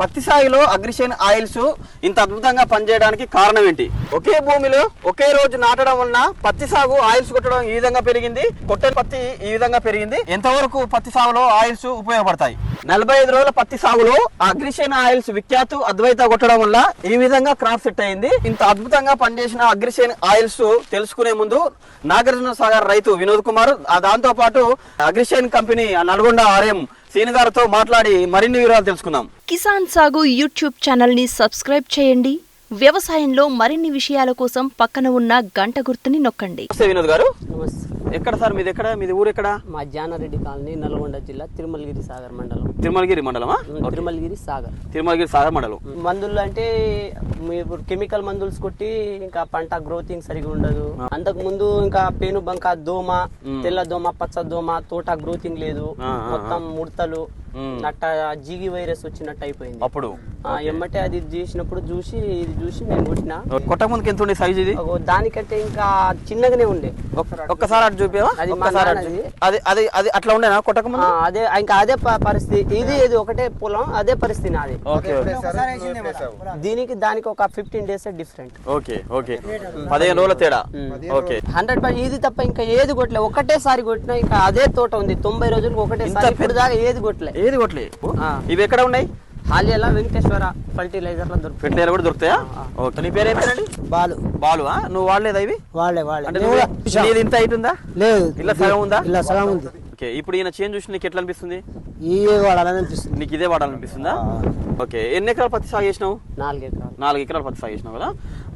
పత్తి సాగులో అగ్రిషన్ ఆయిల్స్ ఇంత అద్భుతంగా పనిచేయడానికి కారణం ఏంటి? ఒకే భూమిలో ఒకే రోజు నాటడం వలన పత్తి సాగు ఆయిల్స్ కొట్టడం ఈ విధంగా పెరిగింది. కొట్టని పత్తి ఈ విధంగా పెరిగింది. ఎంతవరకు పత్తి సాగులో ఆయిల్స్ ఉపయోగపడతాయి? నలభై ఐదు రోజుల పత్తి సాగులో అగ్రిషన్ ఆయిల్స్ విఖ్యాతు అద్వైత కొట్టడం వల్ల ఈ విధంగా క్రాప్ సెట్ అయింది. ఇంత అద్భుతంగా పనిచేసిన అగ్రిషన్ ఆయిల్స్ తెలుసుకునే ముందు నాగార్జున సాగర్ రైతు వినోద్ కుమార్ దాంతో పాటు అగ్రిషన్ కంపెనీ నల్గొండ ఆర్ఎం సీని గారితో మాట్లాడి మరిన్ని వివరాలు తెలుసుకుందాం. కిసాన్ సాగు యూట్యూబ్ ఛానల్ని సబ్స్క్రైబ్ చేయండి. వ్యవసాయంలో మరిన్ని విషయాల కోసం పక్కన ఉన్న గంట గుర్తుని నొక్కండి. నమస్తే వినోద్ గారు. నమస్తే. ఎక్కడ సార్? మీది ఎక్కడ? మీది ఊరు ఎక్కడ? మా జానారెడ్డి కాలనీ నల్గొండ జిల్లా తిరుమలగిరి సాగర్ మండలం. తిరుమలగిరి మండలమా? తిరుమలగిరి సాగర్. తిరుమలగిరి సాగర్ మండలం. మందులు అంటే మీ ఇప్పుడు కెమికల్ మందులు కొట్టి ఇంకా పంట గ్రోతింగ్ సరిగా ఉండదు. అంతకు ముందు ఇంకా పేను బంక దోమ తెల్ల దోమ పచ్చ దోమ తోట గ్రోతింగ్ లేదు. మొత్తం ముడతలు. మ్. నట్ట జీగి వైరస్ వచ్చినట్టు అయిపోయింది. అప్పుడు? ఆ, ఎమ్మటే అది చేసినప్పుడు చూసి ఇది చూసి నేను కొట్టిన. కొట్ట ముందుకి ఎంత ఉండే సైజ్ ఇది? దానికంటే ఇంకా చిన్నగానే ఉండే. ఒక్క- ఒక్కసారి అటు చూపేవా? అది. అది అది అది అట్లా ఉండేనా కొట్టక ముందు? అదే ఇంకా అదే పరిస్థితి. ఇది ఇది ఒకటే పొలం అదే పరిస్థితి నాది. ఓకే. ఓకే దీనికి దానికి ఒక fifteen days different okay okay. పదిహేను రోజుల. తేడా? ఓకే. హండ్రెడ్ పర్సెంట్ ఇది తప్ప ఇంకా ఏది కొట్టలే. ఒకటేసారి కొట్టినా ఇంకా అదే తోట ఉంది. తొంభై రోజులకు ఒకటేసారి ఇప్పుడు దాకా ఏది కొట్టలే. ఏది కొట్టలే ఆ. ఇవి ఎక్కడ ఉన్నాయి? హాలియాల వెంకటేశ్వర ఫర్టిలైజర్లో ఫెర్టిలైజర్ కూడా దొరుకుతాయా? ఓకే నీ పేరు ఏంటండి బాలు. బాలు? నువ్వు వాడలేదా ఇవి? వాళ్ళే వాళ్ళే అంటే. నీది ఇంత ఉందా? లేదు. ఇలా సగం ఉందా? ఇలా సగం ఉంది. ఓకే ఇప్పుడు ఈయన చేంజ్ చూసి నీకు ఎట్లా అనిపిస్తుంది? ఈ వాడాలని అనిపిస్తుంది. నీకు ఇదే వాడాలనిపిస్తుందా? ఓకే ఎన్ని ఎకరాలు పత్తి సాగు చేసినావు? నాలుగు ఎకరాలు. నాలుగు ఎకరాలు పత్తి సాగు చేసినావు కదా?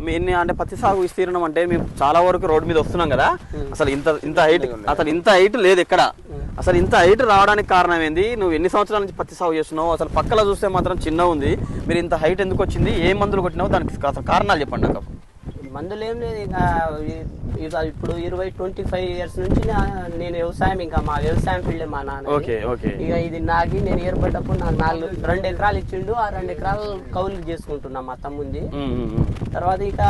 మీ ఎన్ని అంటే పత్తి సాగు విస్తీర్ణం అంటే మేము చాలా వరకు రోడ్డు మీద వస్తున్నాం కదా? అసలు ఇంత ఇంత హైట్ అసలు ఇంత హైట్ లేదు ఎక్కడ? అసలు ఇంత హైట్ రావడానికి కారణం ఏంది? నువ్వు ఎన్ని సంవత్సరాల నుంచి పత్తి సాగు చేస్తున్నావు? అసలు పక్కల చూస్తే మాత్రం చిన్న ఉంది. మీరు ఇంత హైట్ ఎందుకు వచ్చింది? ఏ మందులు కొట్టినావు? దానికి అసలు కారణాలు చెప్పండి నాకు మందులు ఏం లేదు ఇంకా ఇప్పుడు ఇరవై ట్వంటీ ఫైవ్ ఇయర్స్ నుంచి నేను వ్యవసాయం ఇంకా మా వ్యవసాయం ఫీల్డ్ మా నాన్న ఓకే ఓకే. ఇక ఇది నాకి నేను ఏర్పడ్డప్పుడు నాకు నాలుగు రెండు ఎకరాలు ఇచ్చిండు. ఆ రెండు ఎకరాలు కౌలు చేసుకుంటున్నా మా తమ్ముంది. తర్వాత ఇక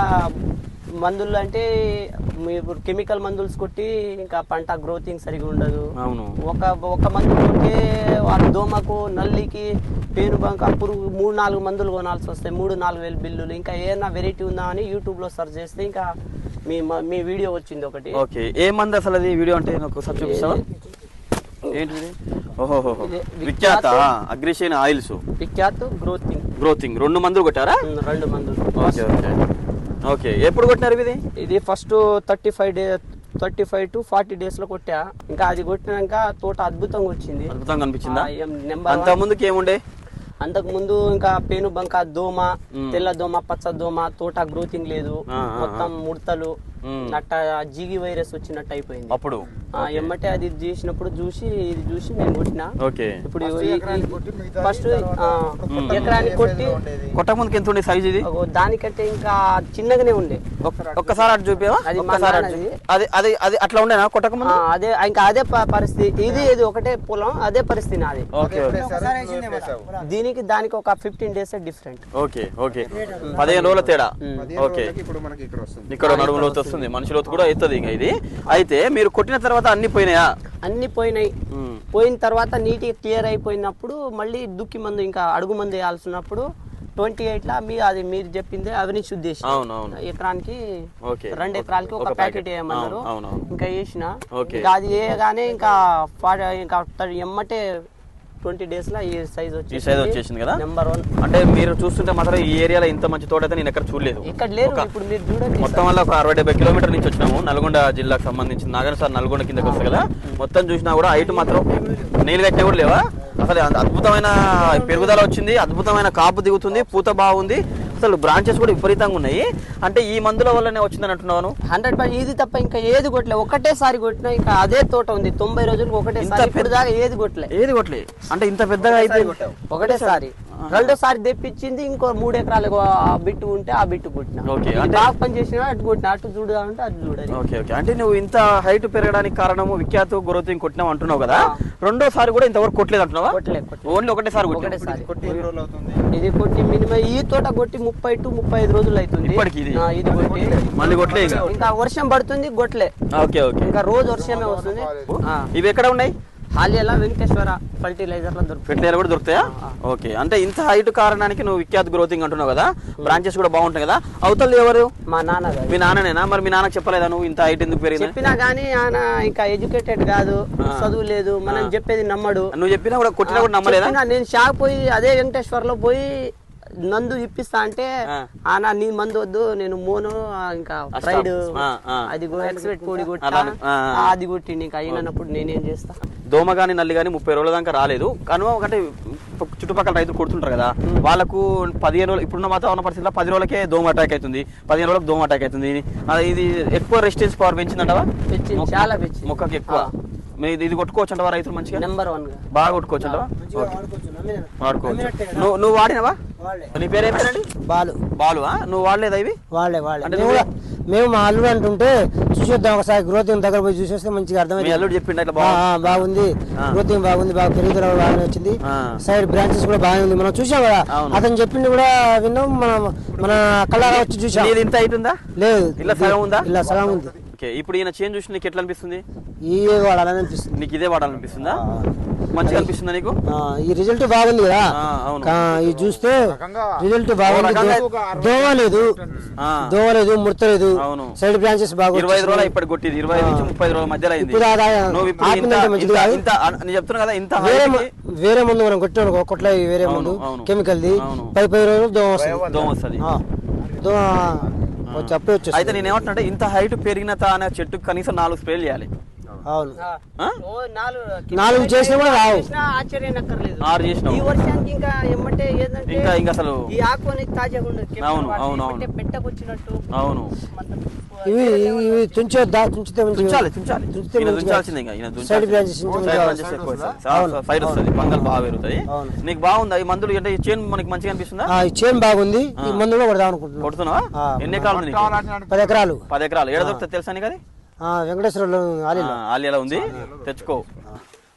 మందులు అంటే మీ ఇప్పుడు కెమికల్ మందులు కొట్టి ఇంకా పంట గ్రోతింగ్ సరిగా ఉండదు. అవును. ఒక ఒక మందు కొట్టే వాళ్ళ దోమకు నల్లికి పేను బంక పురుగు మూడు నాలుగు మందులు కొనాల్సి వస్తాయి. మూడు నాలుగు వేలు బిల్లులు. ఇంకా ఏదైనా వెరైటీ ఉందా అని యూట్యూబ్లో సెర్చ్ చేస్తే ఇంకా మీ మ- వీడియో వచ్చింది ఒకటి. ఓకే. ఏ మంది అసలు అది? వీడియో అంటే నాకు ఒకసారి చూపిస్తావా? ఏంటిది? ఓహో విఖ్యాత అగ్రిషన్ ఆయిల్స్. విఖ్యాత్ గ్రోతింగ్. గ్రోతింగ్. రెండు మందులు కొట్టారా? రెండు మందులు. Okay okay. ఓకే ఎప్పుడు కొట్టినారు ఇది? ఇది first thirty five day thirty five to forty డేస్లో కొట్టా. ఇంకా అది కొట్టినాక తోట అద్భుతంగా వచ్చింది. అద్భుతంగా అనిపించిందా? నెంబర్ అంత ముందుకి ఏముండే? అంతకు ముందు ఇంకా పేను బంక దోమ తెల్ల దోమ పచ్చ దోమ తోట గ్రోతింగ్ లేదు. మొత్తం ముడతలు. నట్ట జీగి వైరస్ వచ్చినట్టు అయిపోయింది. అప్పుడు? ఎమ్మటే అది చేసినప్పుడు చూసి ఇది చూసి నేను కొట్టిన. ఓకే. ఇప్పుడు ఫస్ట్ ఎకరానికి కొట్టి కొట్ట ముందుకి ఎంత ఉండే సైజ్ ఇది? దానికంటే ఇంకా చిన్నగానే ఉండే. ఒక్క- ఒక్కసారి అటు చూపేవా? అది. అది అది అది అట్లా ఉండేనా కొట్టక ముందు? అదే ఇంకా అదే పరిస్థితి. ఇది ఇది ఒకటే పొలం అదే పరిస్థితి నాది. Okay okay. దీనికి దానికి ఒక fifteen days different okay okay. పదిహేను రోజుల. తేడా? ఓకే. ఇప్పుడు మనకి ఇక్కడ వస్తుంది. ఇక్కడ నడుము లోతు వస్తుంది. మనిషి లోతు కూడా అవుతుంది ఇంకా ఇది. అయితే మీరు కొట్టిన తర్వాత అన్ని పోయినాయా అన్ని పోయినాయి. పోయిన తర్వాత నీటి క్లియర్ అయిపోయినప్పుడు మళ్ళీ దుక్కి మందు ఇంకా అడుగు మందు వేయాల్సినప్పుడు ట్వంటీ ఎయిట్ లా మీ అది మీరు చెప్పింది అవిని శుద్ధి. ఎకరానికి రెండు. ఎకరాలకి ఒక ప్యాకెట్. వేయమన్నారు. ఇంకా వేసిన. ఇంకా అది వేయగానే ఇంకా ఇంకా ఎమ్మటే ట్వంటీ డేస్లో ఈ సైజ్ ఈ సైజ్ వచ్చేసింది కదా? నెంబర్ వన్ అంటే మీరు చూస్తుంటే మాత్రం ఈ ఏరియాలో ఇంత మంచి తోట అయితే నేను ఎక్కడ చూడలేదు. ఇక్కడ ఒక- ఇప్పుడు మీరు చూడండి. మొత్తం వల్ల ఒక అరవై డెబ్బై కిలోమీటర్ నుంచి వచ్చినాము. నల్గొండ జిల్లాకు సంబంధించి నాగర్ సార్ నల్గొండ కిందకి వస్తుంది కదా? మొత్తం చూసినా కూడా హైట్ మాత్రం నీళ్ళు కట్టినా కూడా లేవా? అసలు అద్భుతమైన పెరుగుదల వచ్చింది. అద్భుతమైన కాపు దిగుతుంది. పూత బాగుంది. అసలు బ్రాంచెస్ కూడా విపరీతంగా ఉన్నాయి. అంటే ఈ మందుల వల్లనే వచ్చిందని అంటున్నాను హండ్రెడ్ పర్సెంట్ ఇది తప్ప ఇంకా ఏది కొట్టలే. ఒకటేసారి కొట్టినా ఇంకా అదే తోట ఉంది. తొంభై రోజులకు ఒకటేసారి ఇప్పుడు దాకా ఏది కొట్టలే. ఏది కొట్లే అంటే ఇంత పెద్దగా అయితే ఒకటేసారి. రెండోసారి తెప్పించింది ఇంకో మూడు ఎకరాలకు ఆ బిట్టు ఉంటే ఆ బిట్టు కొట్టిన. పని చేసినా అటు కొట్టిన అటు చూడాలంటే అటు చూడాలి ఓకే ఓకే. అంటే నువ్వు ఇంత హైట్ పెరగడానికి కారణము విఖ్యాత గ్రోతింగ్ కొట్టినావు అంటున్నావు కదా. రెండోసారి కూడా ఇంతవరకు కొట్టలేదు అంటున్నావా? ఓన్లీ ఒకటేసారి కొట్టినావు. ఒకటేసారి. కొట్టి ఎన్ని రోజులు అవుతుంది? ఇది కొట్టి మినిమం ఈ తోట కొట్టి ముప్పై టు ముప్పై ఐదు రోజులు అవుతుంది. ఇప్పటికి ఇది? కొట్టి. మళ్ళీ కొట్టలే ఇంకా? ఇంకా వర్షం పడుతుంది కొట్టలే. Okay okay. ఇంకా రోజు వర్షమే వస్తుంది. ఆ. ఇవి ఎక్కడ ఉన్నాయి? ఆలియాల వెంకటేశ్వర ఫర్టిలైజర్లో దొరుకుతుంది ఫెర్టిలైజర్ కూడా దొరుకుతాయా? ఓకే అంటే ఇంత హైట్ కారణానికి నువ్వు విఖ్యాత్ గ్రోతింగ్ అంటున్నావు కదా? బ్రాంచెస్ కూడా బాగుంటాయి కదా? అవతల ఎవరు? మా నాన్న మీ నాన్ననేనా? మరి మీ నాన్నకి చెప్పలేదా నువ్వు ఇంత హైట్ ఎందుకు పెరిగింది? చెప్పినా గానీ ఆయన ఇంకా ఎడ్యుకేటెడ్ కాదు చదువు లేదు మనం చెప్పేది నమ్మడు. నువ్వు చెప్పినా కూడా కొట్టినా కూడా నమ్మలేదా? నేను షాక్ పోయి అదే వెంకటేశ్వర్లో పోయి నందు ఇప్పిస్తా అంటే ఆ. ఆనా నీ మందు వద్దు నేను మోను ఇంకా ఫ్రైడ్. అది ఎక్స్పెక్ట్ కోడి కొట్టా. అది కొట్టింది ఇంకా అయినప్పుడు నేనేం చేస్తా? దోమ కానీ నల్లి కానీ ముప్పై రోజుల దాకా రాలేదు. కనుమ ఒకటి చుట్టుపక్కల రైతులు కొడుతుంటారు కదా వాళ్ళకు పదిహేను రోజులు ఇప్పుడున్న వాతావరణ పరిస్థితుల్లో పది రోజులకే దోమ అటాక్ అవుతుంది. పదిహేను రోజులకు దోమ అటాక్ అవుతుంది. అది ఇది ఎక్కువ రెసిస్టెన్స్ పవర్ పెంచిందంటవా? పెంచింది, చాలా పెంచింది. మొక్కకి ఎక్కువ. ఇది కొట్టుకోవచ్చు అంటవా రైతులు మంచిగా? నెంబర్ వన్ బాగా కొట్టుకోవచ్చు అంటవా వాడుకోవచ్చు నువ్వు నువ్వు వాడినవా? నీ పేరు ఏం పేరండి బాలు. బాలు? నువ్వు వాడలేదా ఇవి? వాళ్ళే వాళ్ళే అంటే మేము కూడా మేము మా అల్లుడు అంటుంటే చూసేద్దాం ఒకసారి గ్రోతింగ్ దగ్గర పోయి చూసేస్తే మంచిగా అర్థమైంది అల్లుడు చెప్పిండు బాగా బాగుంది. ఆ. గ్రోతింగ్ బాగుంది. బాగా పెరుగుదల బాగానే వచ్చింది. సైడ్ బ్రాంచెస్ కూడా బాగానే ఉంది. మనం చూసాం కదా. అతను చెప్పింది కూడా విన్నాం. మనం మన కళ్ళారా వచ్చి చూసాం. ఇంత ఉందా లేదు. ఇలా సగం ఉందా? ఇలా సగం ఉంది. ఓకే ఇప్పుడు ఈయన చేంజ్ చూసి నీకు ఎట్లా అనిపిస్తుంది? ఈ వాడాలని అనిపిస్తుంది. నీకు ఇదే వాడాలనిపిస్తుందా? మంచిగా అనిపిస్తుందా నీకు? ఆ, ఈ రిజల్ట్ బాగుంది కదా? ఆ, అవును. కా- ఇది చూస్తే రిజల్ట్ బాగుంది. రకంగా దో- దోమ లేదు. ఆ, దోమ లేదు ముడత లేదు అవును. సైడ్ బ్రాంచెస్ బాగా ఇరవై ఐదు రోజులు. ఇప్పటి కొట్టింది. ఇరవై ఐదు నుంచి ముప్పై రోజుల మధ్యలో అయింది. నేను చెప్తున్నా కదా ఇంత వేరే ముందు మనం కొట్టినాడు కొట్ల వేరే ముందు. కెమికల్ ది. పది పది రోజులు దోమ వస్తుంది. దోమ వస్తుంది. ఆ, దోమ వచ్చి అప్పుడే అయితే నేను ఏమంటున్నా ఇంత హైట్ పెరిగిన అనే చెట్టుకు కనీసం నాలుగు స్ప్రేలు చేయాలి. అవును. ఆ? ఓ నాలుగు నాలుగు చేసినా కూడా రావు. చేసినా ఆరు చేసినావు. ఈ వర్షానికి ఇంకా ఎమ్మటే ఏంటంటే ఇంకా ఇంకా అసలు ఈ ఆకు అనేది తాజాగా ఉండదు. అవును, అవును, ఎమ్మటే పెట్టకొచ్చినట్టు అవును. ఇవి ఇవి తుంచొద్దా? తుంచితే మంచిగా తుంచాలి తుంచాలి. తుంచితే తుంచాల్సిందే ఇంకా ఈయన. Side branches. అవును, వస్తుంది. పంగల్ బాగా పెరుగుతాయి. అవును. నీకు బాగుందా? ఈ మందులు అంటే ఈ చేను మనకి మంచిగా అనిపిస్తుందా? ఆ, ఈ చేను బాగుంది. ఈ మందు కూడా కొడదాం అనుకుంటున్నాం. కొడుతున్నావా. ఎన్ని ఎకరాలు? పది ఎకరాలు. పది ఎకరాలు. ఏడ దొరుకుతుంది తెలుసా నీకు అది? ఆ, వెంకటేశ్వరలో ఆలీలో ఉంది. తెచ్చుకో.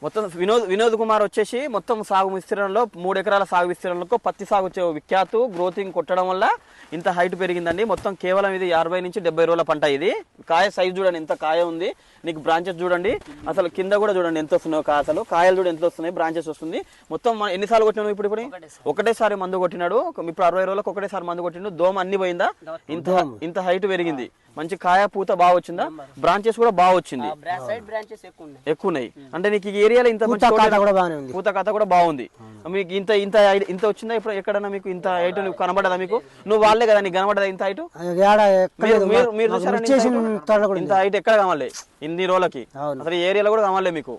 మొత్తం వినోద్ వినోద్ కుమార్ వచ్చేసి మొత్తం సాగు విస్తీర్ణంలో మూడు ఎకరాల సాగు విస్తీర్ణంలో పత్తి సాగు చే- విఖ్యాతు గ్రోతింగ్ కొట్టడం వల్ల ఇంత హైట్ పెరిగిందండి. మొత్తం కేవలం ఇది అరవై నుంచి డెబ్బై రోజుల పంట ఇది. కాయ సైజ్ చూడండి ఎంత కాయ ఉంది. నీకు బ్రాంచెస్ చూడండి. అసలు కింద కూడా చూడండి ఎంత వస్తున్నాయో కాయలు కాయలు చూడండి ఎంత వస్తున్నాయి బ్రాంచెస్ వస్తుంది. మొత్తం మనం ఎన్నిసార్లు కొట్టినాడు ఇప్పుడు ఇప్పుడు? ఒకటేసారి మందు కొట్టినాడు. ఇప్పుడు అరవై రోజులకు ఒకటేసారి మందు కొట్టిండు. దోమ అన్ని పోయిందా? ఇంత ఇంత హైట్ పెరిగింది. మంచి కాయ పూత బాగా వచ్చిందా? బ్రాంచెస్ కూడా బాగా వచ్చింది. సైడ్ బ్రాంచెస్ ఎక్కువ ఉన్నాయి. ఎక్కువ ఉన్నాయి. అంటే నీకు ఈ ఏరియాలో ఇంత కాత కూడా బాగానే ఉంది. పూత కథ కూడా బాగుంది. మీకు ఇంత ఇంత ఇంత వచ్చిందా? ఇప్పుడు ఎక్కడన్నా మీకు ఇంత హైట్ కనబడదా మీకు? నువ్వు వాళ్ళే కదా నీకు కనబడదా ఇంత హైట్ మీరు ఇంత హైట్ ఎక్కడ కావాలి ఇన్ని రోజులకి. అసలు ఏరియాలో కూడా కావాలి మీకు.